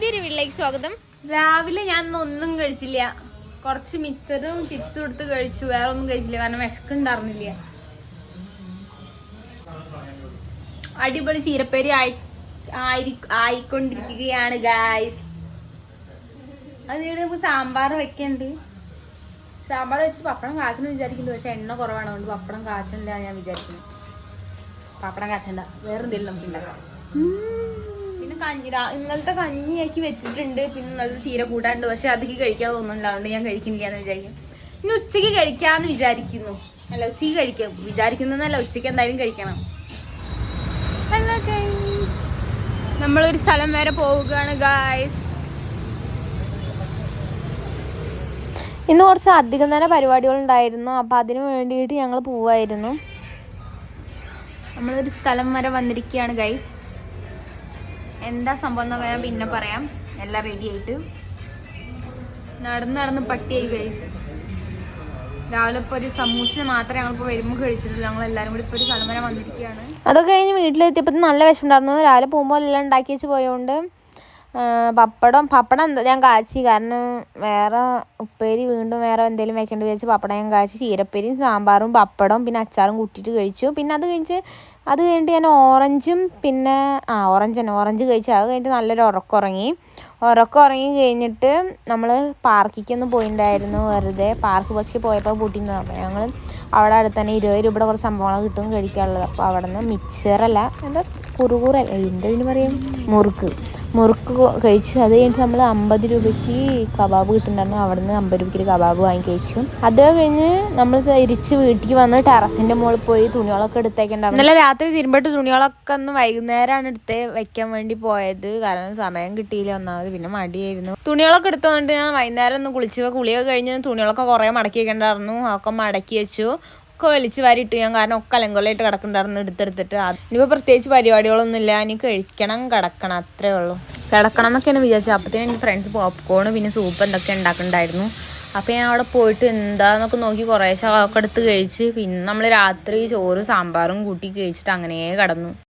പുതിയൊരു വീട്ടിലേക്ക് സ്വാഗതം. രാവിലെ ഞാൻ ഒന്നും കഴിച്ചില്ല. കുറച്ച് മിക്സറും ചിപ്സും എടുത്ത് കഴിച്ചു. വേറെ ഒന്നും കഴിച്ചില്ല. കാരണം വിശക്കുണ്ടായിരുന്നില്ല അടിപൊളി ചീരപ്പേരി ആയി ആയി ആയിക്കൊണ്ടിരിക്കുകയാണ് ഗായ്സ് അതിവിടെ നമുക്ക് സാമ്പാർ വെക്കണ്ട്. സാമ്പാർ വെച്ചിട്ട് പപ്പടം കാച്ചണം വിചാരിക്കുന്നു. പക്ഷെ എണ്ണ കുറവാണ്. അതുകൊണ്ട് പപ്പടം കാച്ചണില്ല ഞാൻ വിചാരിക്കുന്നു. പപ്പടം കാച്ചണ്ട. വേറെന്തെങ്കിലും നമുക്ക് ഉണ്ടാക്കാം. കഞ്ഞി ഇന്നലത്തെ കഞ്ഞിയാക്കി വെച്ചിട്ടുണ്ട്. പിന്നെ ഇന്നലത്തെ ചീര കൂട്ടാണ്ട് പക്ഷെ അധികം കഴിക്കാൻ തോന്നുന്നുണ്ട് അതുകൊണ്ട് ഞാൻ കഴിക്കുന്നില്ല എന്ന് വിചാരിക്കും. ഇനി ഉച്ചയ്ക്ക് കഴിക്കാന്ന് വിചാരിക്കുന്നു. അല്ല ഉച്ചയ്ക്ക് കഴിക്കാം. വിചാരിക്കുന്നതല്ല ഉച്ചയ്ക്ക് എന്തായാലും കഴിക്കണം. ഹലോ ഗൈസ് നമ്മളൊരു സ്ഥലം വരെ പോവുകയാണ് ഗായ്സ് ഇന്ന് കുറച്ച് അധികം തന്നെ പരിപാടികൾ ഉണ്ടായിരുന്നു അപ്പൊ അതിന് വേണ്ടിയിട്ട് ഞങ്ങൾ പോവായിരുന്നു. നമ്മളൊരു സ്ഥലം വരെ വന്നിരിക്കുകയാണ് ഗൈസ് എന്താ സംഭവം എന്ന് ഞാൻ പിന്നെ പറയാം. എല്ലാം റെഡി ആയിട്ട്. നടന്ന് നടന്ന് പട്ടിയായി ഗൈസ് രാവിലെ ഇപ്പോൾ ഒരു സമൂസ മാത്രമേ ഞങ്ങളിപ്പോൾ വരുമ്പോൾ കഴിച്ചിട്ടുള്ളൂ. ഞങ്ങൾ എല്ലാവരും കൂടി ഇപ്പോൾ ഒരു സ്ഥലം വരെ വന്നിരിക്കുകയാണ്. അതൊക്കെ കഴിഞ്ഞ് വീട്ടിലെത്തിയപ്പോൾ നല്ല വിഷമുണ്ടായിരുന്നു. രാവിലെ പോകുമ്പോൾ എല്ലാം ഉണ്ടാക്കി വെച്ച് പോയതുകൊണ്ട് ആ, പപ്പടം പപ്പടം എന്താ? ഞാൻ കാച്ചി. കാരണം വേറെ ഉപ്പേരി വീണ്ടും വേറെ എന്തെങ്കിലും വെക്കേണ്ടി വെച്ച് പപ്പടം ഞാൻ കാച്ചി. ചീരപ്പേരിയും സാമ്പാറും പപ്പടവും പിന്നെ അച്ചാറും കൂട്ടിയിട്ട് കഴിച്ചു. പിന്നെ അത് കഴിഞ്ഞ് അത് കഴിഞ്ഞിട്ട് ഞാൻ ഓറഞ്ചും പിന്നെ ആ ഓറഞ്ച് തന്നെ. ഓറഞ്ച് കഴിച്ചു. അത് കഴിഞ്ഞിട്ട് നല്ലൊരു ഉറക്കം ഉറങ്ങി. ഉറങ്ങി കഴിഞ്ഞിട്ട് നമ്മൾ പാർക്കിക്കൊന്ന് പോയിട്ടുണ്ടായിരുന്നു വെറുതെ. പാർക്ക് പക്ഷി പോയപ്പോൾ പൂട്ടിയിരുന്നു അപ്പോൾ ഞങ്ങൾ അവിടെ അടുത്ത് തന്നെ ഇരുപത് രൂപയുടെ കുറച്ച് സംഭവങ്ങൾ കിട്ടും കഴിക്കാനുള്ളത് അപ്പോൾ അവിടെ നിന്ന് മിക്സറല്ല എന്താ കുറുകുറല്ല എന്തിനു പറയും? മുറുക്ക്. മുറുക്ക് കഴിച്ച്. അത് കഴിഞ്ഞിട്ട് നമ്മൾ അമ്പത് രൂപയ്ക്ക് കബാബ് കിട്ടുന്നുണ്ടായിരുന്നു. അവിടെ നിന്ന് അമ്പത് രൂപയ്ക്ക് കബാബ് വാങ്ങി കഴിച്ചു. അത് കഴിഞ്ഞ് നമ്മൾ തിരിച്ച് വീട്ടിൽ വന്ന് ടെറസിന്റെ മുകളിൽ പോയി തുണികളൊക്കെ എടുത്തേക്കുണ്ടായിരുന്നു. ഇന്നലെ രാത്രി തിരുമ്പിട്ട് തുണികളൊക്കെ ഒന്ന് വൈകുന്നേരമാണ് എടുത്ത് വെക്കാൻ വേണ്ടി പോയത്. കാരണം സമയം കിട്ടിയില്ല ഒന്നാമത്. പിന്നെ മടിയായിരുന്നു. തുണികളൊക്കെ എടുത്തു വന്നിട്ട് ഞാൻ വൈകുന്നേരം ഒന്ന് കുളിച്ച് കുളിയൊക്കെ കഴിഞ്ഞ് തുണികളൊക്കെ കുറേ മടക്കി വെക്കണ്ടായിരുന്നു. അതൊക്കെ മടക്കി വെച്ചു. ഒക്കെ വലിച്ച് വാരിയിട്ട് ഞാൻ കാരണം ഒക്കെ അലങ്കോലായിട്ട് കിടക്കണ്ടായിരുന്നു എടുത്തെടുത്തിട്ട്. ഇനിയിപ്പോൾ പ്രത്യേകിച്ച് പരിപാടികളൊന്നും ഇല്ല. ഇനി കഴിക്കണം കിടക്കണം അത്രേ ഉള്ളൂ. കിടക്കണം എന്നൊക്കെയാണ് വിചാരിച്ചത് അപ്പത്തേനും എനിക്ക് ഫ്രണ്ട്സ് പോപ്കോൺ പിന്നെ സൂപ്പ് എന്തൊക്കെ ഉണ്ടാക്കുന്നുണ്ടായിരുന്നു. അപ്പോൾ ഞാൻ അവിടെ പോയിട്ട് എന്താന്നൊക്കെ നോക്കി കുറേശ്ശെ ഒക്കെ എടുത്ത് കഴിച്ച് പിന്നെ നമ്മൾ രാത്രി ചോറ് സാമ്പാറും കൂട്ടി കഴിച്ചിട്ട് അങ്ങനെ കിടന്നു.